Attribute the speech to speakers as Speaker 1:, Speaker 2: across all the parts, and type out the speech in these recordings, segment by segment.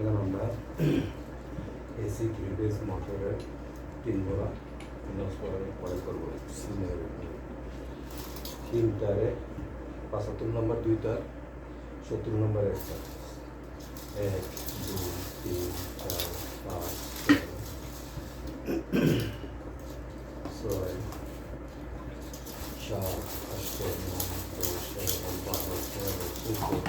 Speaker 1: এখানে আমরা এসি গ্রিডেস মোটরের তিন ভরা পরে করবো তিন তারে পঁচাত্তর নম্বর দুই তার সত্তর নম্বর এক তার এক দুই তিন চার পাঁচ ছয় সাত আট নয় দশ এগারো বারো তেরো চোদ্দ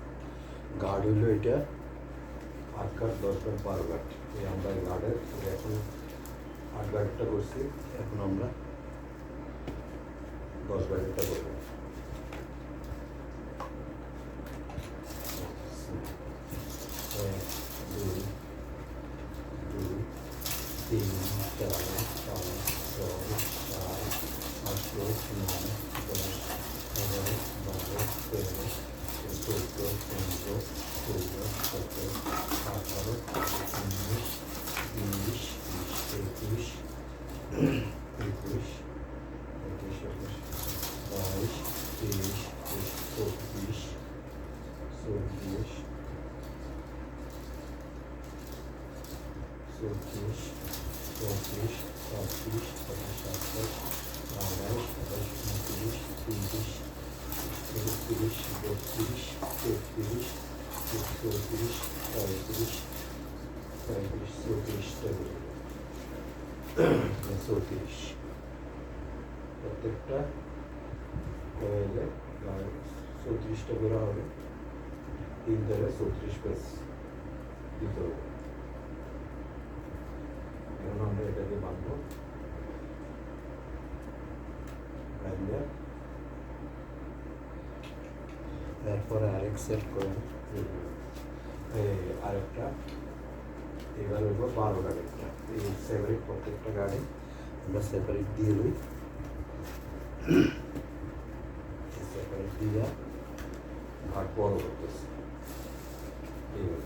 Speaker 1: গার্ড হইলো এটা আটঘাট দশঘাট বারো ঘাট এই আমরা গার্ডের এখন আট ঘাটটা করছি এখন আমরা দশ ঘাটেরটা করব দুই দুই তিন চার পাঁচ ছয় সাত আট নয় দশ এগারো বারো তেরো tuzlu, kırmızı, tuzlu, tatlı, tatlı, inmiş, inmiş, ekmiş, ekmiş, ekmiş, ekmiş, bağış, değiş, değiş, soğuk değiş, soğuk değiş, soğuk değiş, soğuk değiş, tatlı değiş, tatlı şartlar, bağış, bağış, değiş, değiş, giriş, boş giriş, boş giriş, sol giriş, sağ giriş, sağ giriş, sol giriş demiyorum. sol giriş. প্রত্যেকটা কয়েলে চৌত্রিশটা করে হবে তিন দ্বারা চৌত্রিশ page দিতে হবে এখন আমরা এটাকে বাঁধব তারপরে আরেক সেট করেন আরেকটা এবার হইব বারো গাড়িটা এই সেপারেট প্রত্যেকটা গাড়ি আমরা সেপারেট দিয়ে নিই সেপারেট দিয়ে ভাগ বড় করতেছি এইভাবে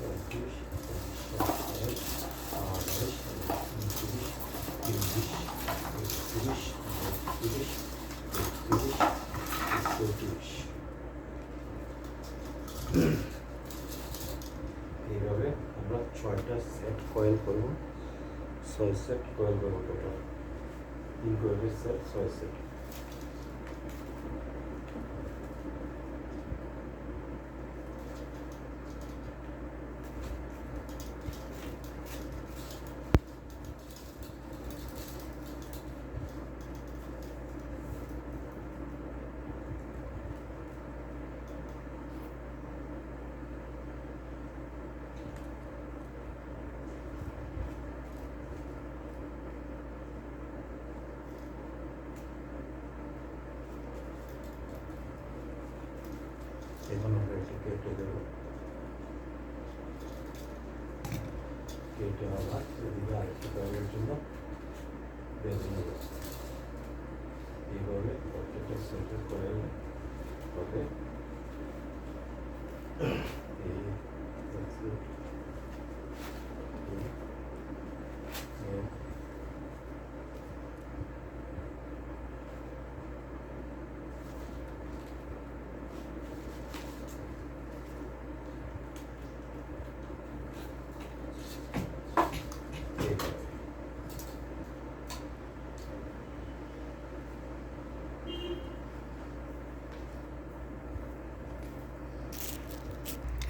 Speaker 1: এইভাবে আমরা ছয়টা সেট কয়েল করব ছয় সেট কয়েল করবো টোটাল তিন কয়েলের সেট ছয় সেট কেটে দেব কেটে আবার এদিকে আরেকটু করার জন্য বেঁধে নেব এইভাবে প্রত্যেকটা সেটেল করে তবে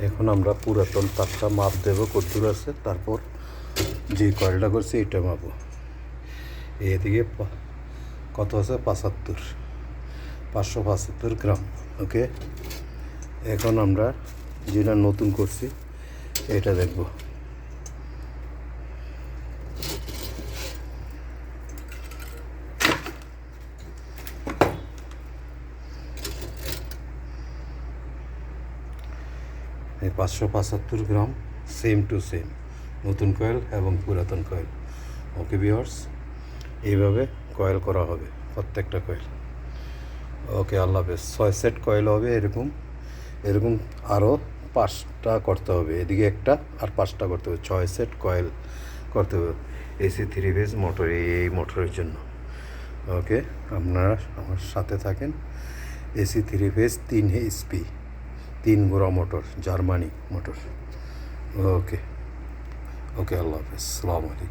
Speaker 1: এখন আমরা পুরাতন তারটা মাপ দেবো কদ্দুর আছে তারপর যে কয়েলটা করছি এটা মাপো এদিকে কত আছে পঁচাত্তর পাঁচশো পঁচাত্তর গ্রাম ওকে এখন আমরা যেটা নতুন করছি এটা দেখবো পাঁচশো পঁচাত্তর গ্রাম সেম টু সেম নতুন কয়েল এবং পুরাতন কয়েল ওকে বিয়ার্স এইভাবে কয়েল করা হবে প্রত্যেকটা কয়েল ওকে আল্লাহ হাফেজ ছয় সেট কয়েল হবে এরকম এরকম আরও পাঁচটা করতে হবে এদিকে একটা আর পাঁচটা করতে হবে ছয় সেট কয়েল করতে হবে এসি থ্রি ফেজ মোটর এই মোটরের জন্য ওকে আপনারা আমার সাথে থাকেন এসি থ্রি ফেজ তিন এইচপি তিন ঘোড়া motor Germany motor okay okay আল্লাহ হাফেজ সালাম আলাইকুম